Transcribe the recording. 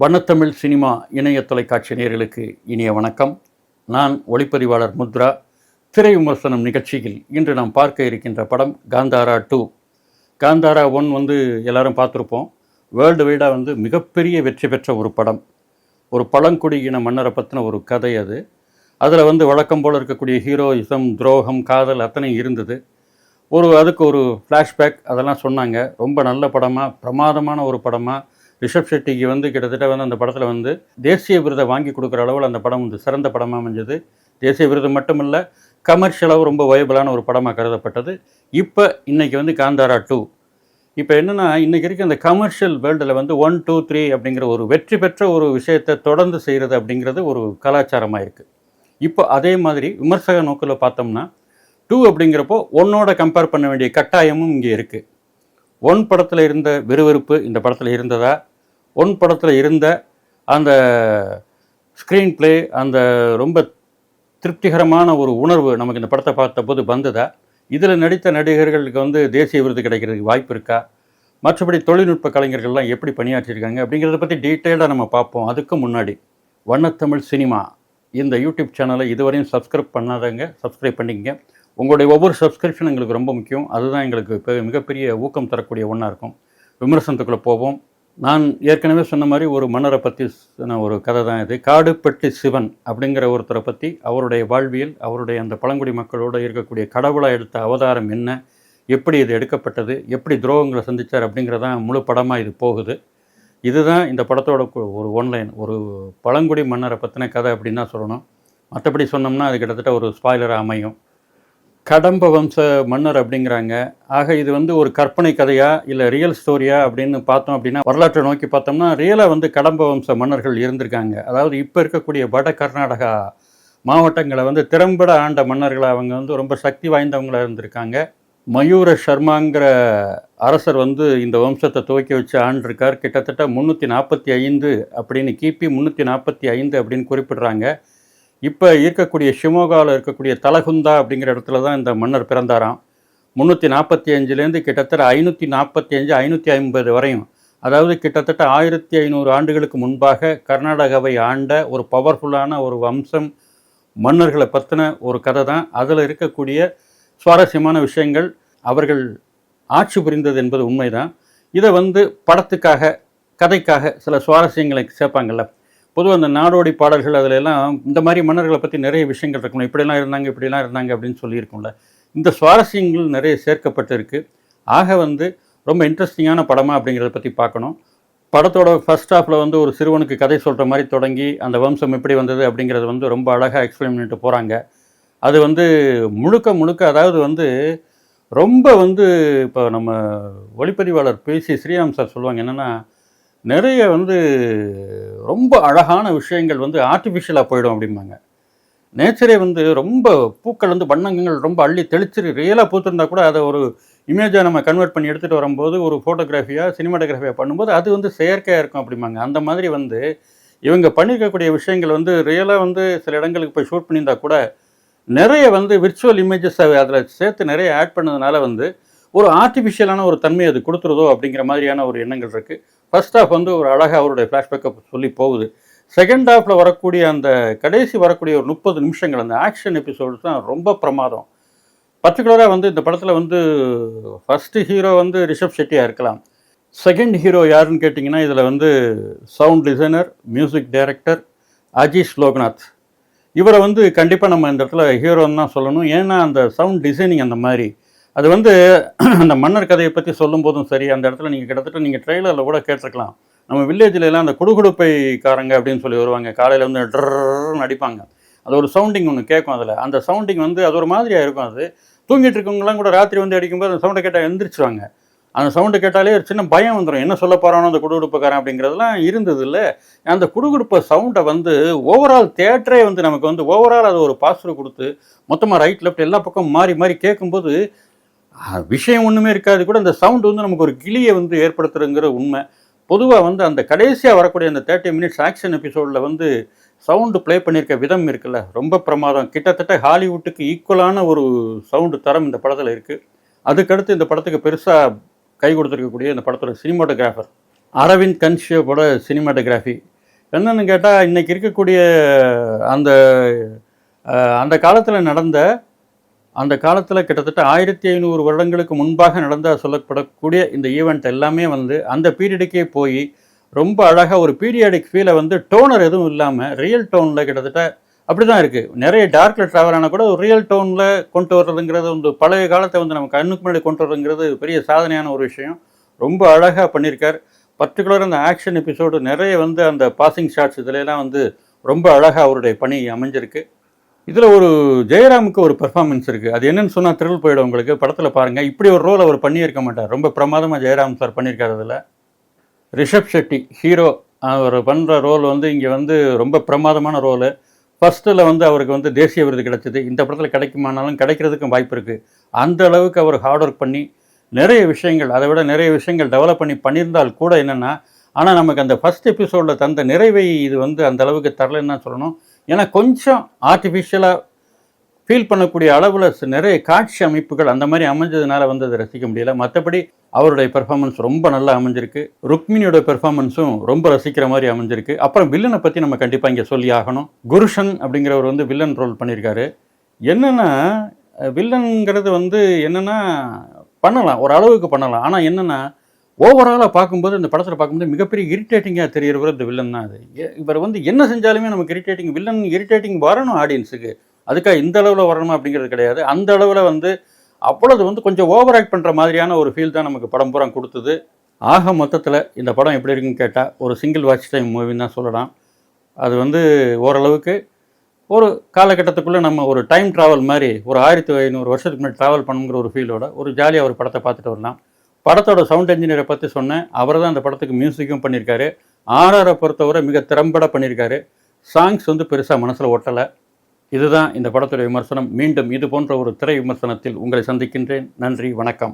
வண்ணத்தமிழ் cinema இணைய தொலைக்காட்சி நேர்களுக்கு இனிய வணக்கம். நான் ஒளிப்பதிவாளர் முத்ரா. திரை விமர்சனம் நிகழ்ச்சியில் இன்று நாம் பார்க்க இருக்கின்ற படம் காந்தாரா டூ. காந்தாரா ஒன் வந்து எல்லாரும் பார்த்துருப்போம். வேர்ல்டு வைடாக வந்து மிகப்பெரிய வெற்றி பெற்ற ஒரு படம். ஒரு பழங்குடி இன மன்னரை பற்றின ஒரு கதை அது. அதில் வந்து வழக்கம் போல் இருக்கக்கூடிய ஹீரோயிசம் துரோகம் காதல் அத்தனை இருந்தது. ஒரு அதுக்கு ஒரு ஃப்ளாஷ்பேக் அதெல்லாம் சொன்னாங்க. ரொம்ப நல்ல படமாக பிரமாதமான ஒரு படமாக ரிஷப் ஷெட்டிக்கு வந்து கிட்டத்தட்ட வந்து அந்த படத்தில் வந்து தேசிய விருதை வாங்கி கொடுக்குற அளவில் அந்த படம் வந்து சிறந்த படமாக அமைஞ்சது. தேசிய விருது மட்டுமில்ல கமர்ஷியலாக கமர்ஷியலாகவும் ரொம்ப வயபிளான ஒரு படமாக கருதப்பட்டது. இப்போ இன்றைக்கி வந்து காந்தாரா டூ இப்போ என்னென்னா இன்றைக்கி இருக்க அந்த கமர்ஷியல் வேர்ல்டில் வந்து ஒன் டூ த்ரீ அப்படிங்கிற ஒரு வெற்றி பெற்ற ஒரு விஷயத்தை தொடர்ந்து செய்கிறது அப்படிங்கிறது ஒரு கலாச்சாரமாக இருக்குது இப்போ அதே மாதிரி விமர்சக நோக்கில் பார்த்தோம்னா டூ அப்படிங்கிறப்போ ஒன்னோட கம்பேர் பண்ண வேண்டிய கட்டாயமும் இங்கே இருக்குது ஒன் படத்தில் இருந்த விறுவிறுப்பு இந்த படத்தில் இருந்ததா? ஒன் படத்தில் இருந்த அந்த ஸ்க்ரீன் ப்ளே அந்த ரொம்ப திருப்திகரமான ஒரு உணர்வு நமக்கு இந்த படத்தை பார்த்தபோது வந்ததா? இதில் நடித்த நடிகர்களுக்கு வந்து தேசிய விருது கிடைக்கிறதுக்கு வாய்ப்பு இருக்கா? மற்றபடி தொழில்நுட்ப கலைஞர்கள்லாம் எப்படி பணியாற்றியிருக்காங்க அப்படிங்கிறத பற்றி டீட்டெயிலாக நம்ம பார்ப்போம். அதுக்கு முன்னாடி வண்ணத்தமிழ் சினிமா. இந்த யூடியூப் சேனலை இதுவரையும் சப்ஸ்கிரைப் பண்ணாதவங்க சப்ஸ்கிரைப் பண்ணிக்கங்க. உங்களுடைய ஒவ்வொரு சப்ஸ்கிரிப்ஷன் எங்களுக்கு ரொம்ப முக்கியம். அதுதான் எங்களுக்கு பெ- மிகப்பெரிய ஊக்கம் தரக்கூடிய ஒன்றா இருக்கும். விமர்சனத்துக்குள்ளே போவோம். நான் ஏற்கனவே சொன்ன மாதிரி ஒரு மன்னரை பற்றி ஒரு கதை தான் இது. காடுப்பட்டி சிவன் அப்படிங்கிற ஒருத்தரை பற்றி அவருடைய வாழ்வியல் அவருடைய அந்த பழங்குடி மக்களோடு இருக்கக்கூடிய கடவுளாக எடுத்த அவதாரம் என்ன எப்படி இது எடுக்கப்பட்டது எப்படி துரோகங்களை சந்தித்தார் அப்படிங்கிறதான் முழு படமாக இது போகுது. இதுதான் இந்த படத்தோட ஒரு ஒன்லைன் ஒரு பழங்குடி மன்னரை பற்றின கதை அப்படின்னு தான் சொல்லணும். மற்றபடி சொன்னோம்னா அது கிட்டத்தட்ட ஒரு ஸ்பாய்லராக அமையும். கடம்ப வம்ச மன்னர் அப்படிங்கிறாங்க. ஆக இது வந்து ஒரு கற்பனை கதையா இல்லை ரியல் ஸ்டோரியா அப்படின்னு பார்த்தோம் அப்படின்னா வரலாற்றை நோக்கி பார்த்தோம்னா ரியலாக வந்து கடம்ப வம்ச மன்னர்கள் இருந்திருக்காங்க. அதாவது இப்போ இருக்கக்கூடிய வட கர்நாடகா மாவட்டங்களை வந்து திறம்பட ஆண்ட மன்னர்களை அவங்க வந்து ரொம்ப சக்தி வாய்ந்தவங்களாக இருந்திருக்காங்க. மயூர சர்மாங்கிற அரசர் வந்து இந்த வம்சத்தை துவக்கி வச்சு ஆண்டிருக்கார். கிட்டத்தட்ட முந்நூற்றி நாற்பத்தி ஐந்து அப்படின்னு கிபி முந்நூற்றி நாற்பத்தி ஐந்து அப்படின்னு குறிப்பிடுறாங்க. இப்போ இருக்கக்கூடிய ஷிமோகாவில் இருக்கக்கூடிய தலகுந்தா அப்படிங்கிற இடத்துல தான் இந்த மன்னர் பிறந்தாராம். முந்நூற்றி நாற்பத்தி அஞ்சுலேருந்து கிட்டத்தட்ட ஐநூற்றி நாற்பத்தி அஞ்சு ஐநூற்றி ஐம்பது வரையும். அதாவது கிட்டத்தட்ட ஆயிரத்தி ஐநூறு ஆண்டுகளுக்கு முன்பாக கர்நாடகாவை ஆண்ட ஒரு பவர்ஃபுல்லான ஒரு வம்சம் மன்னர்களை பற்றின ஒரு கதை தான். அதில் இருக்கக்கூடிய சுவாரஸ்யமான விஷயங்கள் அவர்கள் ஆட்சி புரிந்தது என்பது உண்மைதான். இதை வந்து படத்துக்காக கதைக்காக சில சுவாரஸ்யங்களை சேர்ப்பாங்கல்ல. பொதுவாக அந்த நாடோடி பாடல்கள் அதில் எல்லாம் இந்த மாதிரி மன்னர்களை பற்றி நிறைய விஷயங்கள் இருக்கணும். இப்படிலாம் இருந்தாங்க இப்படிலாம் இருந்தாங்க அப்படின்னு சொல்லியிருக்கோம்ல. இந்த சுவாரஸ்யங்கள் நிறைய சேர்க்கப்பட்டிருக்கு. ஆக வந்து ரொம்ப இன்ட்ரெஸ்டிங்கான படமா அப்படிங்கிறத பற்றி பார்க்கணும். படத்தோட ஃபர்ஸ்ட் ஹாஃபில் வந்து ஒரு சிறுவனுக்கு கதை சொல்கிற மாதிரி தொடங்கி அந்த வம்சம் எப்படி வந்தது அப்படிங்கிறது வந்து ரொம்ப அழகாக எக்ஸ்பிளைன் பண்ணிட்டு போகிறாங்க அது வந்து முழுக்க முழுக்க அதாவது வந்து ரொம்ப வந்து இப்போ நம்ம ஒளிப்பதிவாளர் பேசி ஸ்ரீராம் சார் சொல்லுவாங்க என்னென்னா நிறைய வந்து ரொம்ப அழகான விஷயங்கள் வந்து ஆர்டிஃபிஷியலாக போயிடும் அப்படிம்பாங்க. நேச்சரே வந்து ரொம்ப பூக்கள் வந்து வண்ணங்கள் ரொம்ப அள்ளி தெளிச்சு ரியலாக பூத்திருந்தா கூட அதை ஒரு இமேஜை நம்ம கன்வெர்ட் பண்ணி எடுத்துகிட்டு வரும்போது ஒரு ஃபோட்டோகிராஃபியாக சினிமாட்டோகிராஃபியாக பண்ணும்போது அது வந்து செயற்கையாக இருக்கும் அப்படிம்பாங்க. அந்த மாதிரி வந்து இவங்க பண்ணியிருக்கக்கூடிய விஷயங்கள் வந்து ரியலாக வந்து சில இடங்களுக்கு போய் ஷூட் பண்ணியிருந்தா கூட நிறைய வந்து விர்ச்சுவல் இமேஜஸ் அதில் சேர்த்து நிறைய ஆட் பண்ணதுனால வந்து ஒரு ஆர்டிஃபிஷியலான ஒரு தன்மை அது கொடுத்துருதோ அப்படிங்கிற மாதிரியான ஒரு எண்ணங்கள் இருக்குது ஃபர்ஸ்ட் ஆஃப் வந்து ஒரு அழகாக அவருடைய ஃப்ளாஷ்பேக்கை சொல்லி போகுது. செகண்ட் ஹாஃபில் வரக்கூடிய அந்த கடைசி வரக்கூடிய ஒரு முப்பது நிமிஷங்கள் அந்த ஆக்ஷன் எபிசோட்ஸ் தான் ரொம்ப பிரமாதம். பர்டிகுலராக வந்து இந்த படத்தில் வந்து ஃபஸ்ட்டு ஹீரோ வந்து ரிஷப் ஷெட்டியாக இருக்கலாம். செகண்ட் ஹீரோ யாருன்னு கேட்டிங்கன்னா இதில் வந்து sound designer music director Ajeesh Loknath இவரை வந்து கண்டிப்பாக நம்ம இந்த இடத்துல ஹீரோன்னு தான் சொல்லணும். ஏன்னா அந்த சவுண்ட் டிசைனிங் அந்த மாதிரி அது வந்து அந்த மன்னர் கதையை பற்றி சொல்லும்போதும் சரி அந்த இடத்துல நீங்கள் கிட்டத்தட்ட நீங்கள் ட்ரெய்லரில் கூட கேட்டிருக்கலாம். நம்ம வில்லேஜில் எல்லாம் அந்த குடுகுடுப்பைக்காரங்க அப்படின்னு சொல்லி வருவாங்க. காலையில் வந்து ட்ரன்னு அடிப்பாங்க அது ஒரு சவுண்டிங் ஒன்று கேட்கும் அதில் அந்த சவுண்டிங் வந்து அது ஒரு மாதிரியாக இருக்கும் அது தூங்கிட்டு இருக்கவங்களாம் கூட ராத்திரி வந்து அடிக்கும்போது அந்த சவுண்டை கேட்டால் எந்திரிச்சிருவாங்க அந்த சவுண்டு கேட்டாலே ஒரு சின்ன பயம் வந்துடும் என்ன சொல்ல போகிறானோ அந்த குடுகுடுப்புக்காரன் அப்படிங்கிறதுலாம் இருந்தது இல்லை அந்த குடுகுடுப்ப சவுண்டை வந்து ஓவரால் தேட்டரே வந்து நமக்கு வந்து ஓவரால் அது ஒரு பாஸ்வேர்டு கொடுத்து மொத்தமாக ரைட் லெஃப்ட் எல்லா பக்கம் மாறி மாறி கேட்கும்போது விஷயம் ஒன்றுமே இருக்காது கூட அந்த சவுண்டு வந்து நமக்கு ஒரு கிளியை வந்து ஏற்படுத்துறதுங்கிற உண்மை. பொதுவாக வந்து அந்த கடைசியாக வரக்கூடிய அந்த தேர்ட்டி மினிட்ஸ் ஆக்ஷன் எபிசோடில் வந்து சவுண்டு ப்ளே பண்ணியிருக்க விதம் இருக்குல்ல. ரொம்ப பிரமாதம். கிட்டத்தட்ட ஹாலிவுட்டுக்கு ஈக்குவலான ஒரு சவுண்டு தரம் இந்த படத்தில் இருக்குது அதுக்கடுத்து இந்த படத்துக்கு பெருசாக கை கொடுத்துருக்கக்கூடிய இந்த படத்தோட சினிமாட்டோகிராஃபர் அரவிந்த் கன்ஷியோட சினிமாட்டோகிராஃபி என்னென்னு கேட்டால் இன்றைக்கி இருக்கக்கூடிய அந்த அந்த காலத்தில் நடந்த அந்த காலத்தில் கிட்டத்தட்ட ஆயிரத்தி ஐநூறு வருடங்களுக்கு முன்பாக நடந்த சொல்லப்படக்கூடிய இந்த ஈவெண்ட் எல்லாமே வந்து அந்த பீரியடுக்கே போய் ரொம்ப அழகாக ஒரு பீரியாடிக் ஃபீலை வந்து டோனர் எதுவும் இல்லாமல் ரியல் டோனில் கிட்டத்தட்ட அப்படி தான் இருக்குது நிறைய டார்க்கில் ட்ராவல் ஆனால் கூட ஒரு ரியல் டோனில் கொண்டு வர்றதுங்கிறது வந்து பழைய காலத்தை வந்து நம்ம கண்ணுக்கு முன்னாடி கொண்டு வர்றதுங்கிறது பெரிய சாதனையான ஒரு விஷயம். ரொம்ப அழகாக பண்ணியிருக்கார். பர்டிகுலர் அந்த ஆக்ஷன் எபிசோடு நிறைய வந்து அந்த பாசிங் ஷாட்ஸ் இதுலலாம் வந்து ரொம்ப அழகாக அவருடைய பணி அமைஞ்சிருக்கு. இதில் ஒரு ஜெயராமுக்கு ஒரு பெர்ஃபார்மன்ஸ் இருக்குது அது என்னன்னு சொன்னால் திருள் போயிடும் உங்களுக்கு. படத்தில் பாருங்கள் இப்படி ஒரு ரோல் அவர் பண்ணியிருக்க மாட்டார். ரொம்ப பிரமாதமாக ஜெயராம் சார் பண்ணியிருக்காரு அதில். ரிஷப் ஷெட்டி ஹீரோ அவர் பண்ணுற ரோல் வந்து இங்கே வந்து ரொம்ப பிரமாதமான ரோலு ஃபஸ்ட்டில் வந்து அவருக்கு வந்து தேசிய விருது கிடைச்சிது. இந்த படத்தில் கிடைக்குமானாலும் கிடைக்கிறதுக்கும் வாய்ப்பு இருக்குது அந்த அளவுக்கு அவர் ஹார்ட் ஒர்க் பண்ணி நிறைய விஷயங்கள் அதை விட நிறைய விஷயங்கள் டெவலப் பண்ணி பண்ணியிருந்தால் கூட என்னென்னா ஆனால் நமக்கு அந்த ஃபஸ்ட் எபிசோடில் தந்த நிறைவை இது வந்து அந்த அளவுக்கு தரலன்னு சொல்லணும். ஏன்னா கொஞ்சம் ஆர்டிஃபிஷியலாக ஃபீல் பண்ணக்கூடிய அளவில் நிறைய காட்சி அமைப்புகள் அந்த மாதிரி அமைஞ்சதுனால வந்து அதை ரசிக்க முடியல. மற்றபடி அவருடைய பெர்ஃபார்மன்ஸ் ரொம்ப நல்லா அமைஞ்சிருக்கு. ருக்மிணியோட பெர்ஃபார்மன்ஸும் ரொம்ப ரசிக்கிற மாதிரி அமைஞ்சிருக்கு. அப்புறம் வில்லனை பற்றி நம்ம கண்டிப்பாக இங்கே சொல்லி ஆகணும். குருஷன் அப்படிங்கிறவர் வந்து வில்லன் ரோல் பண்ணியிருக்காரு. என்னென்னா வில்லனுங்கிறது வந்து என்னென்னா பண்ணலாம். ஒரு அளவுக்கு பண்ணலாம். ஆனால் என்னென்னா ஓவராலாக பார்க்கும்போது இந்த படத்தில் பார்க்கும்போது மிகப்பெரிய இரிட்டேட்டிங்காக தெரிகிறவர் இந்த வில்லன் தான் அது. இவர் வந்து என்ன செஞ்சாலுமே நமக்கு இரிட்டேட்டிங் வில்லன் இரிட்டேட்டிங் வரணும் ஆடியன்ஸுக்கு அதுக்காக இந்த அளவில் வரணுமா அப்படிங்கிறது கிடையாது. அந்த அளவில் வந்து அவ்வளவு வந்து கொஞ்சம் ஓவர் ஆக்ட் பண்ணுற மாதிரியான ஒரு ஃபீல் தான் நமக்கு படம் பூரா கொடுத்தது. ஆக மொத்தத்தில் இந்த படம் எப்படி இருக்குன்னு கேட்டால் ஒரு சிங்கிள் வாட்ச் டைம் மூவின்னு தான் சொல்லலாம். அது வந்து ஓரளவுக்கு ஒரு காலகட்டத்துக்குள்ளே நம்ம ஒரு டைம் ட்ராவல் மாதிரி ஒரு ஆயிரத்தி ஐநூறு வருஷத்துக்கு முன்னாடி ட்ராவல் பண்ணுங்கிற ஒரு ஃபீலோட ஒரு ஜாலியாக ஒரு படத்தை பார்த்துட்டு வரலாம். படத்தோட சவுண்ட் என்ஜினியரை பற்றி சொன்னேன். அவர் தான் அந்த படத்துக்கு மியூசிக்கும் பண்ணியிருக்காரு ஆர்ஆரை பொறுத்தவரை மிக திறம்பட பண்ணியிருக்காரு சாங்ஸ் வந்து பெருசாக மனசில் ஒட்டலை. இதுதான் இந்த படத்துடைய விமர்சனம். மீண்டும் இது போன்ற ஒரு திரை விமர்சனத்தில் உங்களை சந்திக்கின்றேன். நன்றி வணக்கம்.